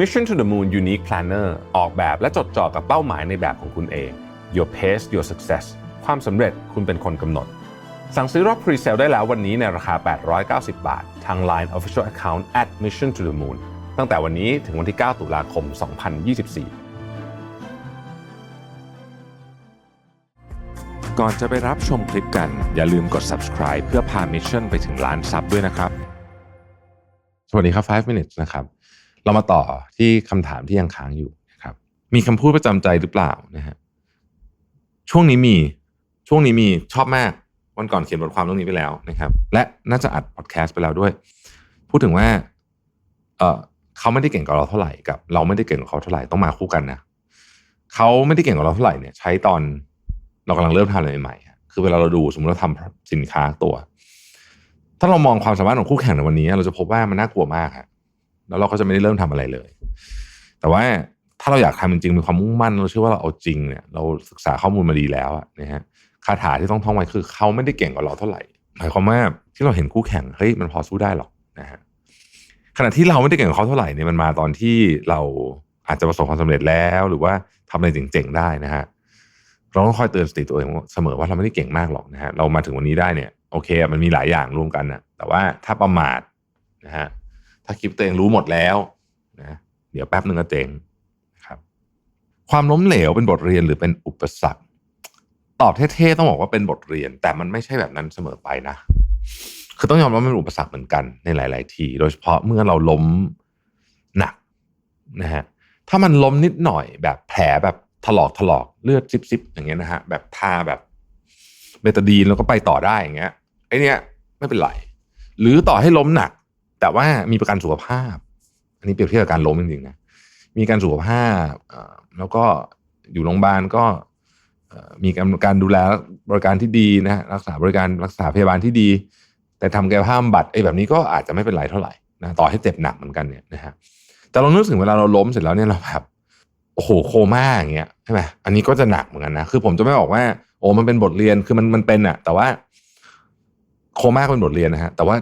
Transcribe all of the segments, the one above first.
Mission to the Moon Unique Planner ออกแบบและจดจ่อกับเป้าหมายในแบบของคุณเอง Your pace your success ความสำเร็จคุณเป็นคนกำหนด สั่งซื้อรอบ Pre-sale ได้แล้ววันนี้ในราคา 890 บาท ทาง Line Official Account at Mission to the Moon ตั้งแต่วันนี้ถึงวันที่ 9 ตุลาคม 2024ก่อนจะไปรับชมคลิปกัน อย่าลืมกด subscribe เพื่อพา Mission ไปถึงล้านซับด้วยนะครับ สวัสดีครับ 5 minutes นะครับ เรามาต่อที่คำถามที่ยังค้างอยู่นะครับ มีคำพูดประจำใจหรือเปล่านะฮะช่วงนี้มีช่วงนี้มีชอบมากวันก่อนเขียนบทความเรื่องนี้ไปแล้วนะครับ และน่าจะอัดพอดแคสต์ไปแล้วด้วย พูดถึงว่า เออเขาไม่ได้เก่งกว่าเราเท่าไหร่กับ เราไม่ได้เก่งกว่าเขาเท่าไหร่ต้องมาคู่กันนะเขาไม่ได้เก่งกว่าเราเท่าไหร่เนี่ย ใช้ตอนเรากำลังเริ่มทำอะไรใหม่ๆคือเวลาเราดูสมมติเราทำสินค้าตัว ถ้าเรามองความสามารถของคู่แข่งในวันนี้ เราจะพบว่ามันน่ากลัวมากฮะ แล้วเราก็จะไม่ได้เริ่มทำอะไรเลย แต่ว่าถ้าเราอยากทำจริงๆมีความมุ่งมั่นเราเชื่อว่าเราเอาจริงเนี่ยเราศึกษาข้อมูลมาดีแล้วอะนะฮะคาถาที่ต้องท่องไว้คือ เขาไม่ได้เก่งกว่าเราเท่าไหร่หมายความว่าที่เราเห็นคู่แข่งเฮ้ยมันพอสู้ได้หรอกนะฮะขณะที่เราไม่ได้เก่งกว่าเขาเท่าไหร่เนี่ยมันมาตอนที่เราอาจจะประสบความสำเร็จแล้วหรือว่าทำอะไรเจ๋งๆได้นะฮะเราต้องคอยเตือนสติตัวเองเสมอว่าเราไม่ได้เก่งมากหรอกนะฮะเรามาถึงวันนี้ได้เนี่ยโอเคมันมีหลายอย่างรวมกันนะแต่ว่าถ้าประมาทนะฮะ ถ้าคิดตัวเองรู้หมดแล้วนะเดี๋ยวแป๊บหนึ่งก็เจ๊งนะครับ ความล้มเหลวเป็นบทเรียนหรือเป็นอุปสรรค ตอบเท่ๆต้องบอกว่าเป็นบทเรียน แต่มันไม่ใช่แบบนั้นเสมอไปนะ คือต้องยอมรับว่าเป็นอุปสรรคเหมือนกันในหลาย ๆ ที โดยเฉพาะเมื่อเราล้มหนักนะฮะถ้ามันล้มนิดหน่อยแบบแผลแบบถลอกถลอกเลือดซิบๆอย่างเงี้ยนะฮะแบบทาแบบเบตาดีนแล้วก็ไปต่อได้อย่างเงี้ยไอเนี้ยไม่เป็นไร หรือต่อให้ล้มหนัก แต่ว่ามีประกันสุขภาพ อันนี้เปรียบเทียบกับการล้มจริงๆนะมีการสุขภาพแล้วก็อยู่โรงพยาบาลก็มีการดูแลบริการที่ดีนะฮะรักษาบริการรักษาพยาบาลที่ดี แต่ทำแก้ผ้าบำบัดไอ้แบบนี้ก็อาจจะไม่เป็นไรเท่าไหร่นะต่อให้เจ็บหนักเหมือนกันเนี่ยนะฮะแต่เรานึกถึงเวลาเราล้มเสร็จแล้วเนี่ยเราแบบโอ้โหโคม่าอย่างเงี้ยใช่ไหมอันนี้ก็จะหนักเหมือนกันนะคือผมจะไม่บอกว่า โอ้มันเป็นบทเรียนคือมันมันเป็นอะแต่ว่า โคม่าเป็นบทเรียนนะฮะแต่ว่า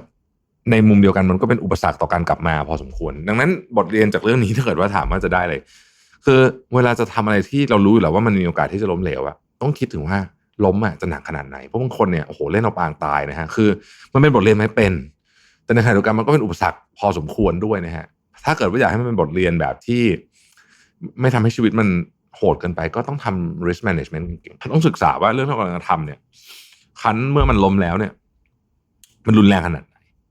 ในมุมเดียวกันมันก็เป็นอุปสรรคต่อการกลับมาพอสมควร ดังนั้นบทเรียนจากเรื่องนี้ถ้าเกิดว่าถามว่าจะได้เลย คือเวลาจะทำอะไรที่เรารู้อยู่แล้วว่ามันมีโอกาสที่จะล้มเหลวอะต้องคิดถึงว่าล้มอะจะหนักขนาดไหนเพราะบางคนเนี่ยโอ้โหเล่นเอาปางตายนะฮะคือ มันเป็นบทเรียนไหมเป็น แต่ในขณะเดียวกันมันก็เป็นอุปสรรคพอสมควรด้วยนะฮะถ้าเกิดว่าอยากให้มันเป็นบทเรียนแบบที่ ไม่ทำให้ชีวิตมันโหดเกินไป ก็ต้องทำ risk management เก่งๆต้องศึกษาว่าเรื่องที่เรากำลังทำเนี่ยคันเมื่อมันล้มแล้วเนี่ย มันรุนแรงขนาด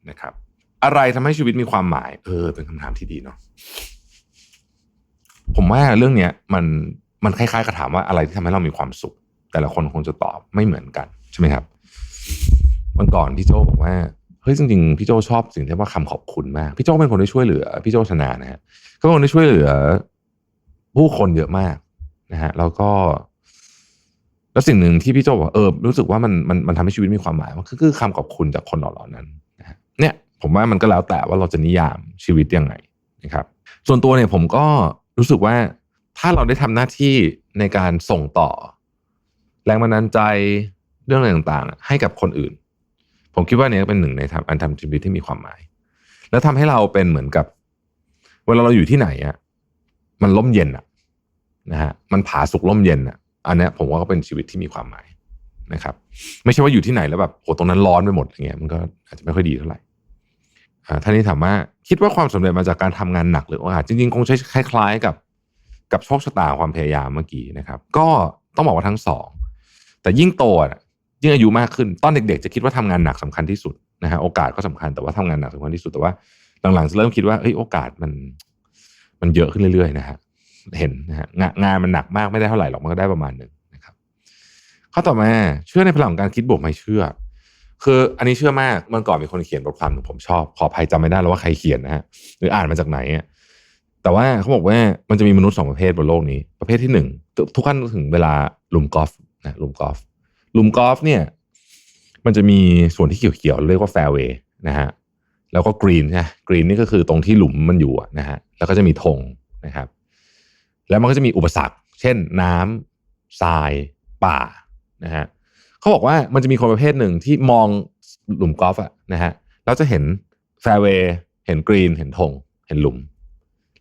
นะครับ อะไรทำให้ชีวิตมีความหมาย เออ เป็นคำถามที่ดีเนาะผมว่าเรื่องเนี้ยมันมันคล้ายๆกับถามว่าอะไรที่ทำให้เรามีความสุข แต่ละคนคงจะตอบไม่เหมือนกัน ใช่ไหมครับวันก่อนพี่โจบอกว่าเฮ้ยจริงๆพี่โจชอบสิ่งที่ว่าคำขอบคุณมากพี่โจเป็นคนที่ช่วยเหลือพี่โจชนะนะฮะก็เป็นคนที่ช่วยเหลือ ผู้คนเยอะมากนะฮะแล้วก็แล้วสิ่งหนึ่งที่พี่โจบอกเออรู้สึกว่ามันมันมันทำให้ชีวิตมีความหมายมันคือคำขอบคุณจากคนเหล่านั้น เนี่ยผมว่ามันก็แล้วแต่ว่าเราจะนิยามชีวิตยังไงนะครับส่วนตัวเนี่ยผมก็รู้สึกว่าถ้าเราได้ทำหน้าที่ในการส่งต่อ แรงบันดาลใจเรื่องอะไรต่างๆ ให้กับคนอื่น ผมคิดว่าเนี่ยเป็นหนึ่งในทำอันทำชีวิตที่มีความหมาย แล้วทำให้เราเป็นเหมือนกับ เวลาเราอยู่ที่ไหนอะมันล่มเย็นอะนะฮะมันผาสุกล่มเย็นอะอันนี้ผมว่าก็เป็นชีวิตที่มีความหมายนะครับ ไม่ใช่ว่าอยู่ที่ไหนแล้วแบบโหตรงนั้นร้อนไปหมดอย่างเงี้ยมันก็อาจจะไม่ค่อยดีเท่าไหร่ ท่านนี้ถามว่าคิดว่าความสำเร็จมาจากการทำงานหนักหรือโอกาสจริงๆ คงใช้คล้ายๆกับกับโชคชะตาความพยายามเมื่อกี้นะครับ ก็ต้องบอกว่าทั้งสอง แต่ยิ่งโตอะยิ่งอายุมากขึ้นตอนเด็กๆ จะคิดว่าทำงานหนักสำคัญที่สุดนะฮะโอกาสก็สำคัญแต่ว่าทำงานหนักสำคัญที่สุดแต่ว่าหลังๆจะเริ่มคิดว่าเอ้ยโอกาสมัน มันเยอะขึ้นเรื่อยๆนะฮะเห็นนะฮะงานงานมันหนักมากไม่ได้เท่าไหร่หรอกมันก็ได้ประมาณหนึ่งนะครับ ข้อต่อมาเชื่อในพลังของการคิดบวกไม่เชื่อ คืออันนี้เชื่อมากเมื่อก่อนมีคนเขียนบทความหนึ่งผมชอบ ขออภัยจำไม่ได้แล้วว่าใครเขียนนะฮะหรืออ่านมาจากไหนอะแต่ว่าเขาบอกว่ามันจะมีมนุษย์สองประเภทบนโลกนี้ ประเภทที่หนึ่งทุกท่านถึงเวลาลุมกอล์ฟนะลุมกอล์ฟลุมกอล์ฟเนี่ย มันจะมีส่วนที่เขียวๆเรียกว่าแฟร์เวย์นะฮะแล้วก็กรีนนะกรีนนี่ก็คือตรงที่หลุมมันอยู่นะฮะแล้วก็จะมีธงนะครับ แล้วมันก็จะมีอุปสรรค เช่นน้ำทรายป่านะฮะ เขาบอกว่ามันจะมีคนประเภทหนึ่งที่มองหลุมกอล์ฟอะนะฮะแล้วจะเห็นแฟร์เวย์เห็นกรีน เห็นธงเห็นหลุม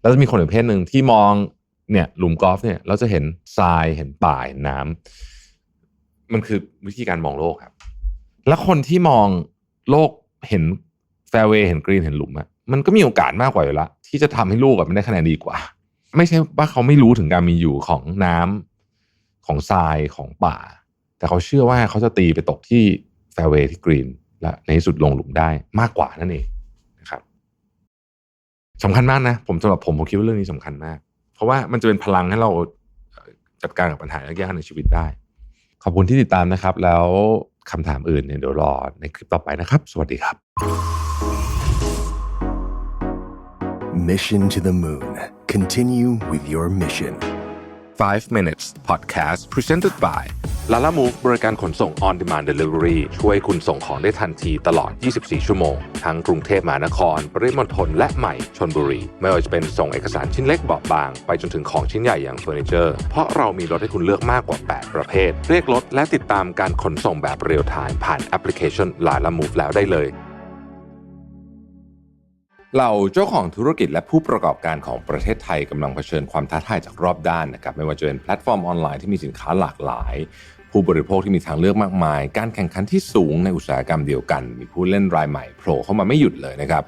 แล้วจะมีคนประเภทหนึ่งที่มองเนี่ยหลุมกอล์ฟเนี่ยเราจะเห็นทรายเห็นป่าเห็นน้ำมันคือวิธีการมองโลกครับ แล้วคนที่มองโลกเห็นแฟร์เวย์เห็นกรีนเห็นหลุมอะมันก็มีโอกาสมากกว่าอยู่ละที่จะทำให้ลูกอะมันได้คะแนนดีกว่า ไม่ใช่ว่าเขาไม่รู้ถึงการมีอยู่ของน้ำของทรายของป่า แต่เขาเชื่อว่าเขาจะตีไปตกที่แฟร์เวย์ที่กรีน และในที่สุดลงหลุมได้มากกว่านั่นเองนะครับสำคัญมากนะผมสำหรับผมผมคิดว่าเรื่องนี้สำคัญมาก เพราะว่ามันจะเป็นพลังให้เราจัดการกับปัญหายากๆในชีวิตได้ ขอบคุณที่ติดตามนะครับ แล้วคำถามอื่นเนี่ยเดี๋ยวรอในคลิปต่อไปนะครับ สวัสดีครับ Mission to the Moon. Continue with your mission. 5 minutes podcast presented by ลาล่ามูฟบริการขนส่ง on demand delivery ช่วยคุณส่งของได้ทันทีตลอด 24 ชั่วโมง ทั้งกรุงเทพมหานคร ปริมณฑลและใหม่ชนบุรี ไม่ว่าจะเป็นส่งเอกสารชิ้นเล็กเบาบาง ไปจนถึงของชิ้นใหญ่อย่างเฟอร์นิเจอร์ เพราะเรามีรถให้คุณเลือกมากกว่า 8 ประเภท เรียกรถและติดตามการขนส่งแบบเรียลไทม์ผ่านแอปพลิเคชันลาล่ามูฟแล้วได้เลย เราเจ้าของธุรกิจและผู้ประกอบการของประเทศไทยกำลังเผชิญความท้าทายจากรอบด้านนะครับไม่ว่าจะเป็นแพลตฟอร์มออนไลน์ที่มีสินค้าหลากหลาย ผู้บริโภคที่มีทางเลือกมากมาย การแข่งขันที่สูงในอุตสาหกรรมเดียวกัน มีผู้เล่นรายใหม่โผล่เข้ามาไม่หยุดเลยนะครับ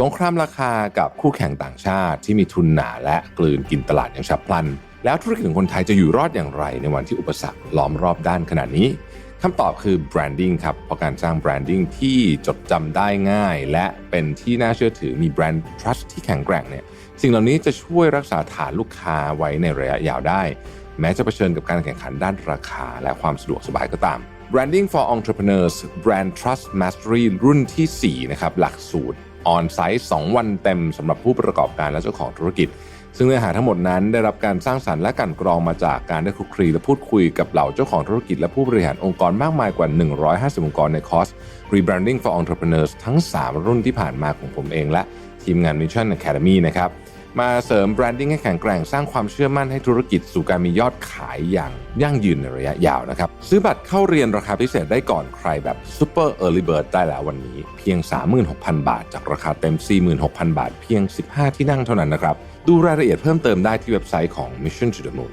สงครามราคากับคู่แข่งต่างชาติที่มีทุนหนาและกลืนกินตลาดอย่างฉับพลัน แล้วธุรกิจของคนไทยจะอยู่รอดอย่างไร ในวันที่อุปสรรคล้อมรอบด้านขนาดนี้ คำตอบคือ branding ครับ เพราะการสร้าง branding ที่จดจำได้ง่าย และเป็นที่น่าเชื่อถือมี brand trust ที่แข็งแกร่งเนี่ยสิ่งเหล่านี้จะช่วยรักษาฐานลูกค้าไว้ในระยะยาวได้ แม้จะเผชิญกับการแข่งขันด้านราคา และความสะดวกสบายก็ตาม branding for entrepreneurs brand trust mastery รุ่นที่ 4 นะครับ หลักสูตร on site 2วันเต็มสำหรับผู้ประกอบการและเจ้าของธุรกิจ ซึ่งเนื้อหาทั้งหมดนั้นได้รับการสร้างสรรค์และกันกรองมาจากการได้คลุกคลีและพูดคุยกับเหล่าเจ้าของธุรกิจและผู้บริหารองค์กรมากมายกว่า 150 องค์กรในคอร์ส Rebranding for Entrepreneurs ทั้ง 3 รุ่นที่ผ่านมาของผมเองและทีมงาน Mission Academy นะครับ มาเสริมแบรนดิ้งให้แข็งแกร่งสร้างความเชื่อมั่นให้ธุรกิจสู่การมียอดขายอย่างยั่งยืนในระยะยาวนะครับ ซื้อบัตรเข้าเรียนราคาพิเศษได้ก่อนใครแบบ Super Early Bird ได้แล้ววันนี้ เพียง 36,000 บาท จากราคาเต็ม 46,000 บาท เพียง 15 ที่นั่งเท่านั้นนะครับ ดูรายละเอียดเพิ่มเติมได้ที่เว็บไซต์ของ Mission to the Moon